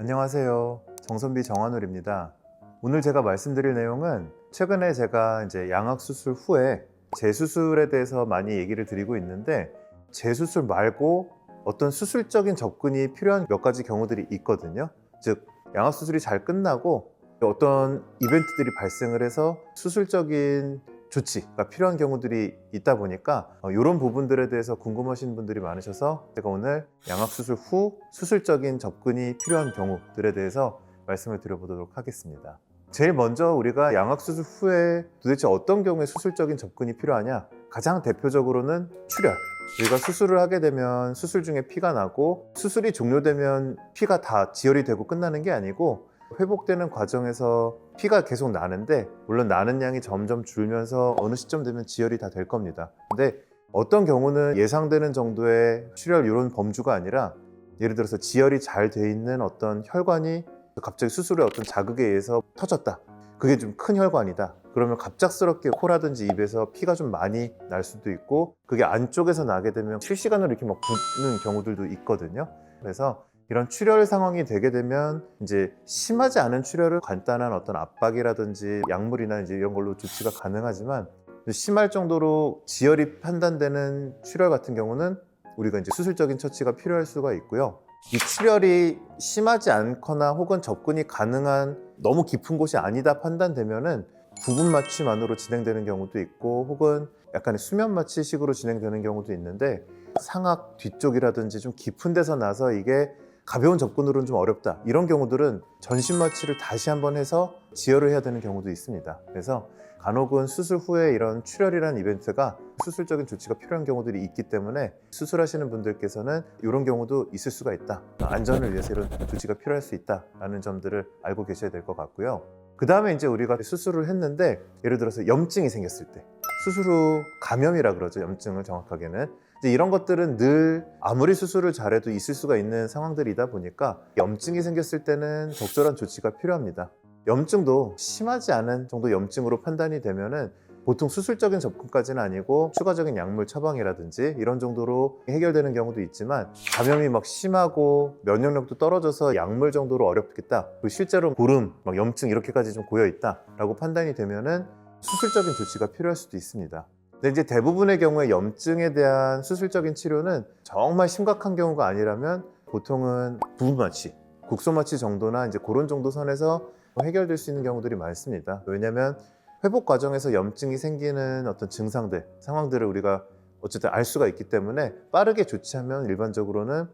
안녕하세요. 정선비 정한울입니다. 오늘 제가 말씀드릴 내용은 최근에 제가 이제 양악 수술 후에 재수술에 대해서 많이 얘기를 드리고 있는데 재수술 말고 어떤 수술적인 접근이 필요한 몇 가지 경우들이 있거든요. 즉 양악 수술이 잘 끝나고 어떤 이벤트들이 발생을 해서 수술적인 조치가 필요한 경우들이 있다 보니까 이런 부분들에 대해서 궁금하신 분들이 많으셔서 제가 오늘 양악 수술 후 수술적인 접근이 필요한 경우들에 대해서 말씀을 드려보도록 하겠습니다. 제일 먼저 우리가 양악 수술 후에 도대체 어떤 경우에 수술적인 접근이 필요하냐? 가장 대표적으로는 출혈. 우리가 수술을 하게 되면 수술 중에 피가 나고 수술이 종료되면 피가 다 지혈이 되고 끝나는 게 아니고 회복되는 과정에서 피가 계속 나는데 물론 나는 양이 점점 줄면서 어느 시점 되면 지혈이 다 될 겁니다. 근데 어떤 경우는 예상되는 정도의 출혈 이런 범주가 아니라 예를 들어서 지혈이 잘 돼 있는 어떤 혈관이 갑자기 수술의 어떤 자극에 의해서 터졌다. 그게 좀 큰 혈관이다. 그러면 갑작스럽게 코라든지 입에서 피가 좀 많이 날 수도 있고 그게 안쪽에서 나게 되면 실시간으로 이렇게 막 붓는 경우들도 있거든요. 그래서 이런 출혈 상황이 되게 되면 이제 심하지 않은 출혈을 간단한 어떤 압박이라든지 약물이나 이제 이런 걸로 조치가 가능하지만 심할 정도로 지혈이 판단되는 출혈 같은 경우는 우리가 이제 수술적인 처치가 필요할 수가 있고요. 이 출혈이 심하지 않거나 혹은 접근이 가능한 너무 깊은 곳이 아니다 판단되면은 부분 마취만으로 진행되는 경우도 있고 혹은 약간의 수면 마취식으로 진행되는 경우도 있는데 상악 뒤쪽이라든지 좀 깊은 데서 나서 이게 가벼운 접근으로는 좀 어렵다. 이런 경우들은 전신 마취를 다시 한번 해서 지혈을 해야 되는 경우도 있습니다. 그래서 간혹은 수술 후에 이런 출혈이라는 이벤트가 수술적인 조치가 필요한 경우들이 있기 때문에 수술하시는 분들께서는 이런 경우도 있을 수가 있다. 안전을 위해서 이런 조치가 필요할 수 있다라는 점들을 알고 계셔야 될 것 같고요. 그 다음에 이제 우리가 수술을 했는데 예를 들어서 염증이 생겼을 때 수술 후 감염이라 그러죠 염증을 정확하게는 이런 것들은 늘 아무리 수술을 잘해도 있을 수가 있는 상황들이다 보니까 염증이 생겼을 때는 적절한 조치가 필요합니다. 염증도 심하지 않은 정도 염증으로 판단이 되면은 보통 수술적인 접근까지는 아니고 추가적인 약물 처방이라든지 이런 정도로 해결되는 경우도 있지만 감염이 막 심하고 면역력도 떨어져서 약물 정도로 어렵겠다. 그리고 실제로 고름, 막 염증 이렇게까지 좀 고여 있다라고 판단이 되면은 수술적인 조치가 필요할 수도 있습니다. 근데 이제 대부분의 경우에 염증에 대한 수술적인 치료는 정말 심각한 경우가 아니라면 보통은 부분마취, 국소마취 정도나 이제 그런 정도 선에서 해결될 수 있는 경우들이 많습니다. 왜냐하면 회복 과정에서 염증이 생기는 어떤 증상들, 상황들을 우리가 어쨌든 알 수가 있기 때문에 빠르게 조치하면 일반적으로는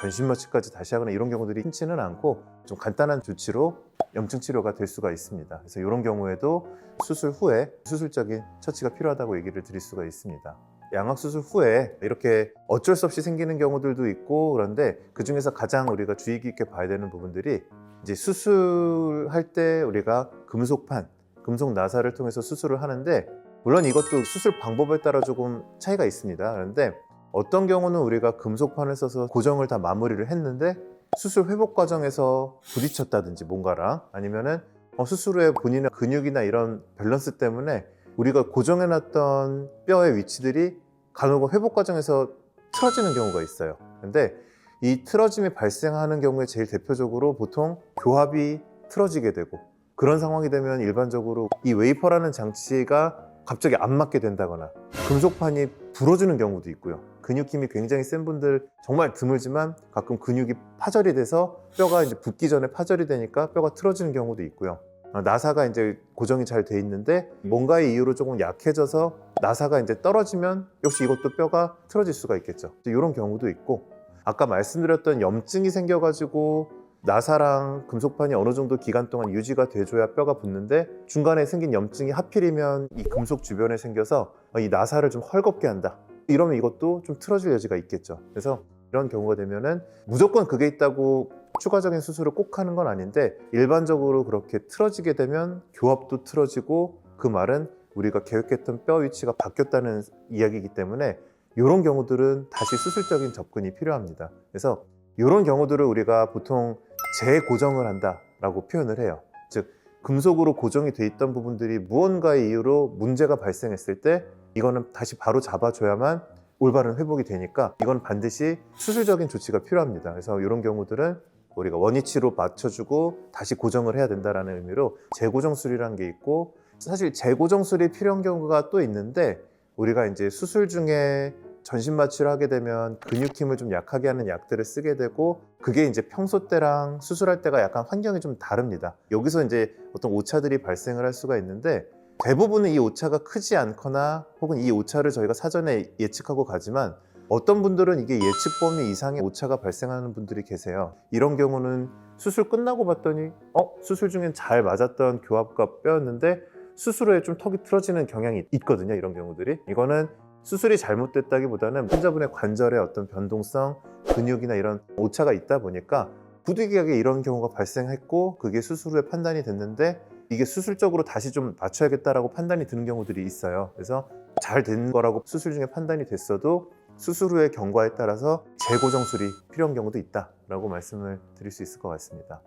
전신 마취까지 다시 하거나 이런 경우들이 흔치는 않고 좀 간단한 조치로 염증 치료가 될 수가 있습니다. 그래서 이런 경우에도 수술 후에 수술적인 처치가 필요하다고 얘기를 드릴 수가 있습니다. 양악 수술 후에 이렇게 어쩔 수 없이 생기는 경우들도 있고 그런데 그 중에서 가장 우리가 주의 깊게 봐야 되는 부분들이 이제 수술할 때 우리가 금속판, 금속 나사를 통해서 수술을 하는데 물론 이것도 수술 방법에 따라 조금 차이가 있습니다. 그런데 어떤 경우는 우리가 금속판을 써서 고정을 다 마무리를 했는데 수술 회복 과정에서 부딪혔다든지 뭔가랑 아니면은 어, 수술 후에 본인의 근육이나 이런 밸런스 때문에 우리가 고정해놨던 뼈의 위치들이 간혹은 회복 과정에서 틀어지는 경우가 있어요. 근데 이 틀어짐이 발생하는 경우에 제일 대표적으로 보통 교합이 틀어지게 되고 그런 상황이 되면 일반적으로 이 웨이퍼라는 장치가 갑자기 안 맞게 된다거나 금속판이 부러지는 경우도 있고요. 근육 힘이 굉장히 센 분들 정말 드물지만 가끔 근육이 파절이 돼서 뼈가 이제 붙기 전에 파절이 되니까 뼈가 틀어지는 경우도 있고요. 어, 나사가 이제 고정이 잘 돼 있는데 뭔가의 이유로 조금 약해져서 나사가 이제 떨어지면 역시 이것도 뼈가 틀어질 수가 있겠죠. 이런 경우도 있고 아까 말씀드렸던 염증이 생겨가지고 나사랑 금속판이 어느 정도 기간 동안 유지가 돼줘야 뼈가 붙는데 중간에 생긴 염증이 하필이면 이 금속 주변에 생겨서 이 나사를 좀 헐겁게 한다. 이러면 이것도 좀 틀어질 여지가 있겠죠. 그래서 이런 경우가 되면은 무조건 그게 있다고 추가적인 수술을 꼭 하는 건 아닌데 일반적으로 그렇게 틀어지게 되면 교합도 틀어지고 그 말은 우리가 계획했던 뼈 위치가 바뀌었다는 이야기이기 때문에 이런 경우들은 다시 수술적인 접근이 필요합니다. 그래서 이런 경우들을 우리가 보통 재고정을 한다라고 표현을 해요. 즉 금속으로 고정이 돼 있던 부분들이 무언가의 이유로 문제가 발생했을 때 이거는 다시 바로 잡아줘야만 올바른 회복이 되니까 이건 반드시 수술적인 조치가 필요합니다. 그래서 이런 경우들은 우리가 원위치로 맞춰주고 다시 고정을 해야 된다라는 의미로 재고정술이라는 게 있고 사실 재고정술이 필요한 경우가 또 있는데 우리가 이제 수술 중에 전신 마취를 하게 되면 근육 힘을 좀 약하게 하는 약들을 쓰게 되고 그게 이제 평소 때랑 수술할 때가 약간 환경이 좀 다릅니다. 여기서 이제 어떤 오차들이 발생을 할 수가 있는데 대부분은 이 오차가 크지 않거나 혹은 이 오차를 저희가 사전에 예측하고 가지만 어떤 분들은 이게 예측 범위 이상의 오차가 발생하는 분들이 계세요. 이런 경우는 수술 끝나고 봤더니 어 수술 중엔 잘 맞았던 교합과 뼈였는데 수술 후에 좀 턱이 틀어지는 경향이 있거든요. 이런 경우들이 이거는 수술이 잘못됐다기보다는 환자분의 관절의 어떤 변동성, 근육이나 이런 오차가 있다 보니까 부득이하게 이런 경우가 발생했고 그게 수술 후에 판단이 됐는데 이게 수술적으로 다시 좀 맞춰야겠다라고 판단이 드는 경우들이 있어요. 그래서 잘 된 거라고 수술 중에 판단이 됐어도 수술 후의 경과에 따라서 재고정술이 필요한 경우도 있다라고 말씀을 드릴 수 있을 것 같습니다.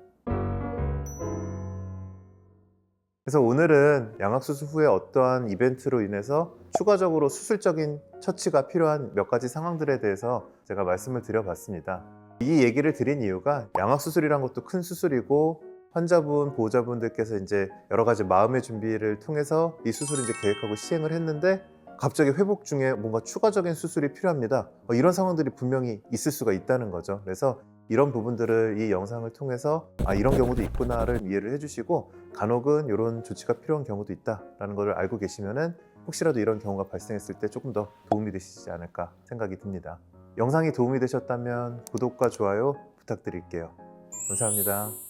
그래서 오늘은 양악수술 후에 어떠한 이벤트로 인해서 추가적으로 수술적인 처치가 필요한 몇 가지 상황들에 대해서 제가 말씀을 드려봤습니다. 이 얘기를 드린 이유가 양악수술이란 것도 큰 수술이고 환자분, 보호자분들께서 이제 여러 가지 마음의 준비를 통해서 이 수술을 이제 계획하고 시행을 했는데 갑자기 회복 중에 뭔가 추가적인 수술이 필요합니다. 어, 이런 상황들이 분명히 있을 수가 있다는 거죠. 그래서 이런 부분들을 이 영상을 통해서 아 이런 경우도 있구나를 이해를 해주시고 간혹은 이런 조치가 필요한 경우도 있다라는 것을 알고 계시면은 혹시라도 이런 경우가 발생했을 때 조금 더 도움이 되시지 않을까 생각이 듭니다. 영상이 도움이 되셨다면 구독과 좋아요 부탁드릴게요. 감사합니다.